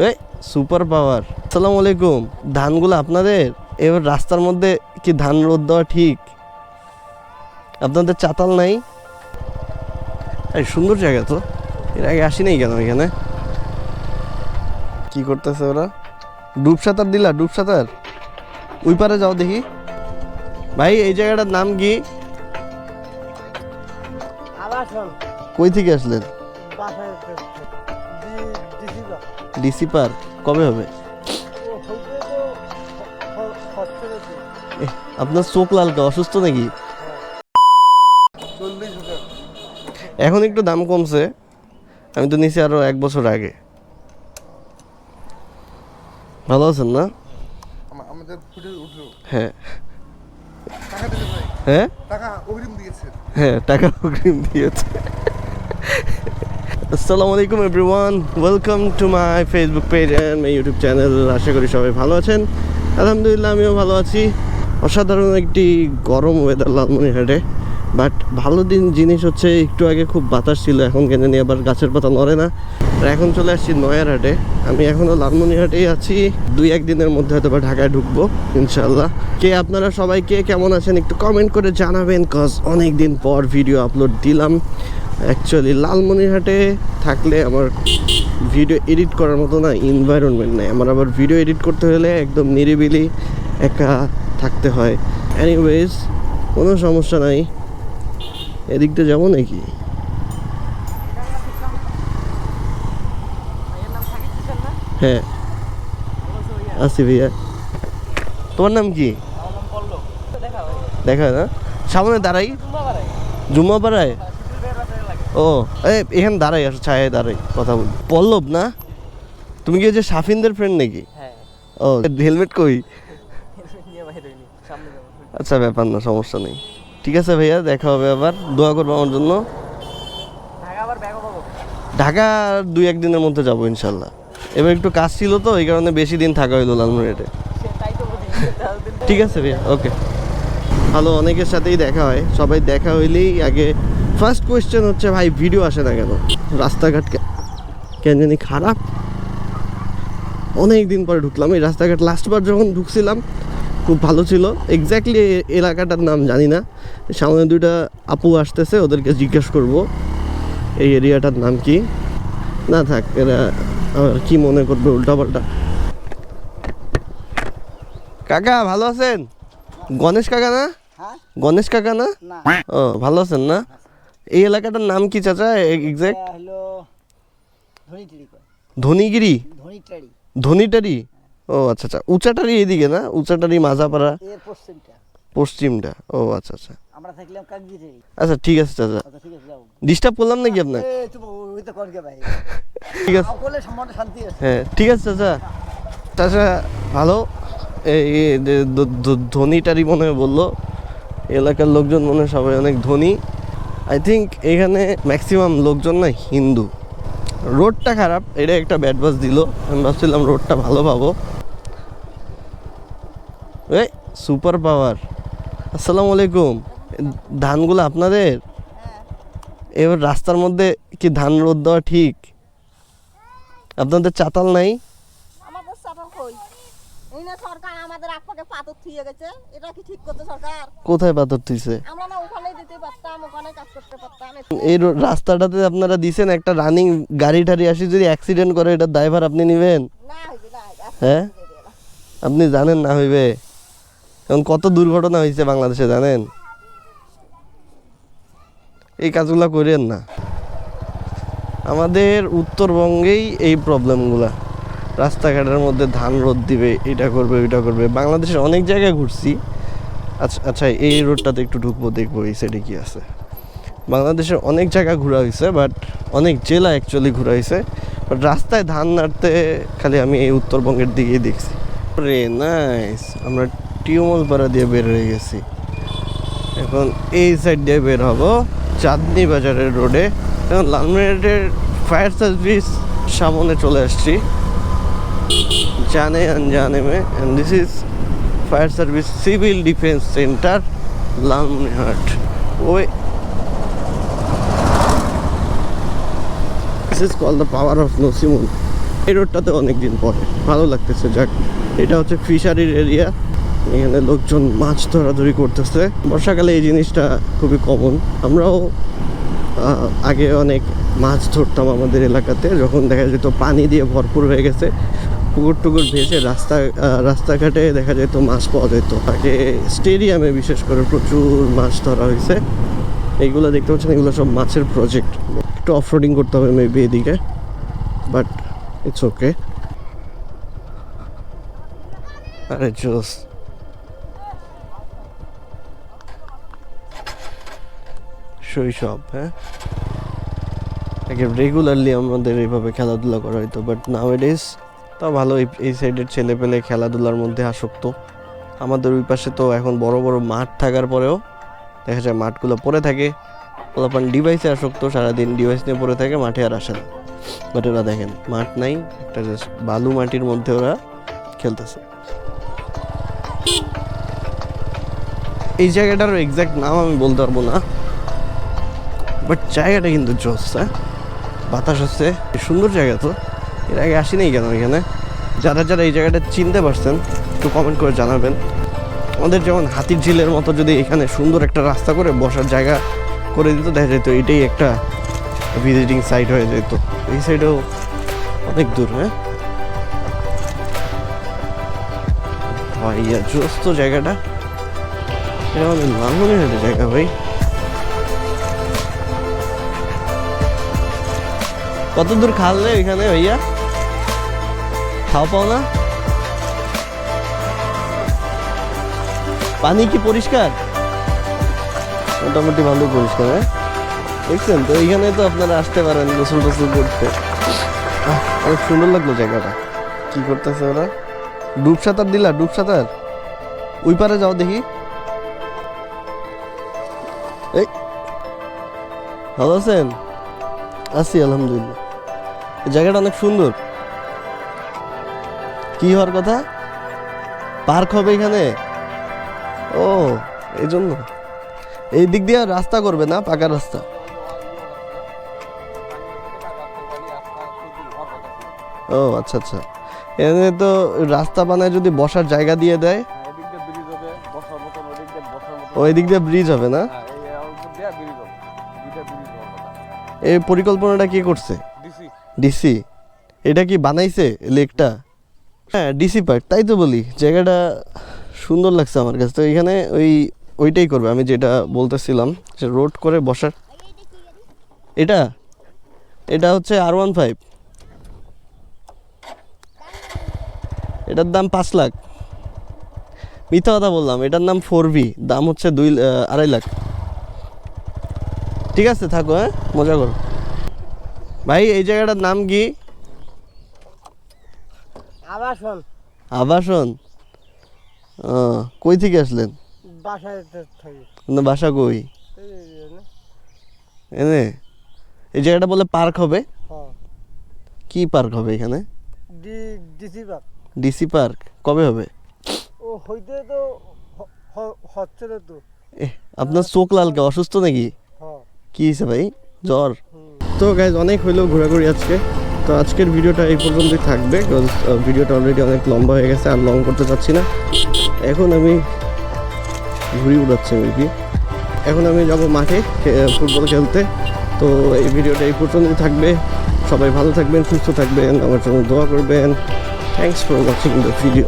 এই super power আসসালামু আলাইকুম। ধানগুলো আপনাদের? এবার রাস্তার মধ্যে কি ধান রোদ দেওয়া ঠিক? আপনাদের চাতাল নাই? এই সুন্দর জায়গা তো। এর আগে আসি নাই কেন এখানে? কি করতেছে ওরা? ডুব সাঁতার দিলা ডুব সাঁতার? ওই পারে যাও দেখি। ভাই এই জায়গাটার নাম কি? কই থেকে আসলেন? পার্ক কবে হবে? আপনার চোখ লালকা অসুস্থ নাকি? এখন একটু দাম কমছে। আমি তো নিছি আরও এক বছর আগে। ভালো আছেন না? আমাদের ফুটে উঠল। হ্যাঁ। ভাই হ্যাঁ? টাকা অগ্রিম দিয়েছে হ্যাঁ টাকা অগ্রিম দিয়েছে। আসসালামু আলাইকুম everyone welcome to my Facebook page and my YouTube channel আশা করি সবাই ভালো আছেন। আলহামদুলিল্লাহ, আমিও ভালো আছি। অসাধারণ একটি গরম ওয়েদার লালমনিরহাটে। বাট ভালো দিন জিনিস হচ্ছে, একটু আগে খুব বাতাস ছিল, এখন কেন নিয়ে আবার গাছের পাতা নড়ে না। আর এখন চলে আসছি নয়ারহাটে। আমি এখনও লালমনিরহাটেই আছি। দুই একদিনের মধ্যে হয়তো বা ঢাকায় ঢুকবো ইনশাল্লাহ কে আপনারা সবাই, কে কেমন আছেন একটু কমেন্ট করে জানাবেন কজ অনেক দিন পর ভিডিও আপলোড দিলাম। অ্যাকচুয়ালি লালমনিরহাটে থাকলে আমার ভিডিও এডিট করার মতো না এনভায়রনমেন্ট নেই। আমার আবার ভিডিও এডিট করতে হলে একদম নিরিবিলি একা থাকতে হয়। এনিওয়েজ কোনো সমস্যা নাই। এদিক দিয়ে যাব নাকি? হ্যাঁ। আসি ভাইয়া। তোমার নাম কি? দেখা না? সামনে দাঁড়াই। জুম্মা পাড়ায় ও এই এখানে দাঁড়াই আসো ছায় দাঁড়াই কথা বলি। পল্লব না? তুমি কি ওই যে সাফিনদের ফ্রেন্ড নাকি? হ্যাঁ। ও হেলমেট কই? আচ্ছা ব্যাপার না সমস্যা নেই। ঠিক আছে ভাইয়া দেখা হবে আবার। দোয়া করব আমার জন্য। ঢাকা দুই একদিনের মধ্যে যাব ইনশাল্লাহ। এবার একটু কাজ ছিল তো এই কারণে বেশি দিন থাকা হইল দিন ঠিক আছে ভাইয়া ওকে। ভালো অনেকের সাথেই দেখা হয়। সবাই দেখা হইলেই আগে ফার্স্ট কোয়েশ্চেন হচ্ছে ভাই ভিডিও আসে না কেন? রাস্তাঘাট কেন জানি খারাপ। অনেক দিন পরে ঢুকলাম। এই রাস্তাঘাট লাস্টবার যখন ঢুকছিলাম খুব ভালো ছিল। এক্স্যাক্টলি এলাকাটার নাম জানি না। সামনে দুইটা আপু আসতেছে ওদেরকে জিজ্ঞেস করব এই এরিয়াটার নাম কি? না থাক এরা আবার কি মনে করবে উল্টাপাল্টা। কাকা ভালো আছেন? গণেশ কাকা না? হ্যাঁ। গণেশ কাকা না? ও ভালো আছেন না। এই এলাকাটার নাম কি চাচা? কয়। ধনিগিরি? ধনিটারি। ও আচ্ছা আচ্ছা। উঁচাটারি এদিকে না? উঁচাটারি মাঝাপাড়া? পশ্চিমটা। ও আচ্ছা আচ্ছা। আমরা থাকলাম কাকজিটারি আচ্ছা ঠিক আছে চাচা। আচ্ছা ডিস্টার্ব করলাম নাকি আপনার ঠিক আছে। হ্যাঁ ঠিক আছে চাচা। চাচা ভালো? এই ধনীটারই মনে হয় বলল। এলাকার লোকজন মনে হয় সবাই অনেক ধনী। আই থিঙ্ক এখানে ম্যাক্সিমাম লোকজন না হিন্দু। রোডটা খারাপ এটা একটা ব্যাড বাস দিল। আমি ভাবছিলাম রোডটা ভালো পাবো। এই সুপার পাওয়ার আসসালামু আলাইকুম। ধানগুলো আপনাদের? এবার রাস্তার মধ্যে কি ধান রোদ দেওয়া ঠিক? আপনাদের চাতাল নাই? সরকার আমাদের আপনাকে পাথর থুয়ে গেছে। এটা কি ঠিক করতে সরকার? কোথায় পাথর তুইছে আমরা না ওখানে দিতে পারতাম ওখানে কাজ করতে পারতাম। এই রাস্তাটাতে আপনারা দিছেন একটা রানিং গাড়ি টাড়ি আসি যদি অ্যাক্সিডেন্ট করে এটার ড্রাইভার আপনি নেবেন? না হইবে না হ্যাঁ? আপনি জানেন না হইবে? এখন কত দুর্ঘটনা হয়েছে বাংলাদেশে জানেন? এই কাজগুলো করেন না। আমাদের উত্তরবঙ্গেই এই প্রবলেমগুলা রাস্তাঘাটের মধ্যে ধান রোদ দিবে, এটা করবে, ওইটা করবে। বাংলাদেশের অনেক জায়গায় ঘুরছি। আচ্ছা আচ্ছা এই রোডটাতে একটু ঢুকবো, দেখব এই সাইডে কি আছে। বাংলাদেশের অনেক জায়গা ঘোরা হয়েছে বাট অনেক জেলা অ্যাকচুয়ালি ঘোরা হয়েছে। বাট রাস্তায় ধান নাড়তে খালি আমি এই উত্তরবঙ্গের দিকেই দেখছি। রে নাইস আমরা টিউমল পাড়া দিয়ে বের হয়ে গেছি। এখন এই সাইড দিয়ে বের হব, চাঁদনি বাজারের রোডে এখন লালমিনের ফায়ার সার্ভিস সামনে চলে আসছি। জানে আনজানে মে and this is fire service civil defence centre Lalmonirhat ওই This is called the power of Nosimun. এই রোডটাতে অনেক দিন পরে। ভালো লাগতেছে, যাক। এটা হচ্ছে ফিশারির এরিয়া এখানে লোকজন মাছ ধরাধরি করতেছে। বর্ষাকালে এই জিনিসটা খুবই কমন আমরাও আগে অনেক মাছ ধরতাম আমাদের এলাকাতে। যখন দেখা যেত পানি দিয়ে ভরপুর হয়ে গেছে পুকুর টুকুর ভেসে রাস্তা রাস্তাঘাটে দেখা যেত মাছ পাওয়া যেত। আগে স্টেডিয়ামে বিশেষ করে প্রচুর মাছ ধরা হয়েছে। এইগুলো দেখতে পাচ্ছেন, এগুলো সব মাছের প্রজেক্ট একটু অফরোডিং করতে হবে মেবি এদিকে বাট ইটস ওকে আরে জোস শৈশব হ্যাঁ? আগে রেগুলারলি আমাদের এইভাবে খেলাধুলা করা হতো বাট নাও ডেজ তা ভালো, এই- সাইডের ছেলে পেলে খেলাধুলার মধ্যে আসক্ত। আমাদের ওই পাশে তো এখন বড় বড় মাঠ থাকার পরেও দেখা যায় মাঠগুলো পড়ে থাকে। পোলাপান ডিভাইসে আসক্ত, সারাদিন ডিভাইস নিয়ে পড়ে থাকে, মাঠে আর আসে না। বাট ওরা দেখেন, মাঠ নাই, একটা জাস্ট বালু মাটির মধ্যে ওরা খেলতেছে। এই জায়গাটার এক্স্যাক্ট নাম আমি বলতে পারব না। বাট জায়গাটা কিন্তু জোস হ্যাঁ? বাতাস হচ্ছে, সুন্দর জায়গা তো। এর আগে আসিনি কেন এখানে? যারা যারা এই জায়গাটা চিনতে পারছেন, একটু কমেন্ট করে জানাবেন। আমাদের যেমন হাতির ঝিলের মতো যদি এখানে সুন্দর একটা রাস্তা করে বসার জায়গা করে দিত, দেখা যেত এটাই একটা ভিজিটিং সাইট হয়ে যেত। এই সাইডেও অনেক দূর হ্যাঁ? ভাইয়া জোস তো জায়গাটা। এটা আমাদের লালমনিরহাটের জায়গা ভাই। কত দূর খাললে এখানে ভাইয়া? খাওয়া পাও না? পানি কি পরিষ্কার? মোটামুটি ভালো পরিষ্কার হ্যাঁ? দেখছেন তো, এইখানে তো আপনারা আসতে পারেন গোসল টোসল করতে অনেক সুন্দর লাগল জায়গাটা। কি করতেছে ওরা? ডুব সাঁতার দিলা, ডুব সাঁতার? ওই পারে যাও দেখি। এই, ভালো আছেন? আছি, আলহামদুলিল্লাহ। জায়গাটা অনেক সুন্দর কি হওয়ার কথা পার্ক হবে এখানে ও এই জন্য এই দিক দিয়ে রাস্তা করবে না পাকা রাস্তা ও আচ্ছা আচ্ছা এখানে তো রাস্তা বানায় যদি বসার জায়গা দিয়ে দেয় ওই দিক দিয়ে ব্রিজ হবে না হ্যাঁ এই পরিকল্পনাটা কে করছে ডিসি এটা কি বানাইছে লেকটা? হ্যাঁ ডিসি পার্ক তাই তো বলি। জায়গাটা সুন্দর লাগছে আমার কাছে। তো এখানে ওই, ওইটাই করবে। আমি যেটা বলতেছিলাম যে রোড করে বসার এটা? এটা হচ্ছে আর ওয়ান ফাইভ এটার দাম পাঁচ লাখ। মিথ্যা কথা বললাম। এটার নাম ফোর ভি দাম হচ্ছে দুই আড়াই লাখ। ঠিক আছে, থাকো হ্যাঁ? মজা করো। ভাই এই জায়গাটার নাম কি? আবার শোন আবাসন কই থেকে আসলেন? বাসায় থাকি। আপনার বাসা কই? এনে এই জায়গাটা বলে পার্ক হবে? কি পার্ক হবে এখানে? ডিসি পাক ডিসি পার্ক কবে হবে? ও হইতে তো হচ্ছে তো। আপনার চোখ লালকে অসুস্থ নাকি? হ্যাঁ। কি হয়েছে ভাই? জ্বর? তো গাইজ অনেক হইল ঘোরাঘুরি আজকে। তো আজকের ভিডিওটা এই পর্যন্তই থাকবে বিকজ ভিডিওটা অলরেডি অনেক লম্বা হয়ে গেছে, আর লং করতে চাচ্ছি না। এখন আমি ঘুরি আর কি। এখন আমি যাব মাঠে ফুটবল খেলতে। তো এই ভিডিওটা এই পর্যন্তই থাকবে। সবাই ভালো থাকবেন, সুস্থ থাকবেন, আমার জন্য দোয়া করবেন। Thanks for watching the video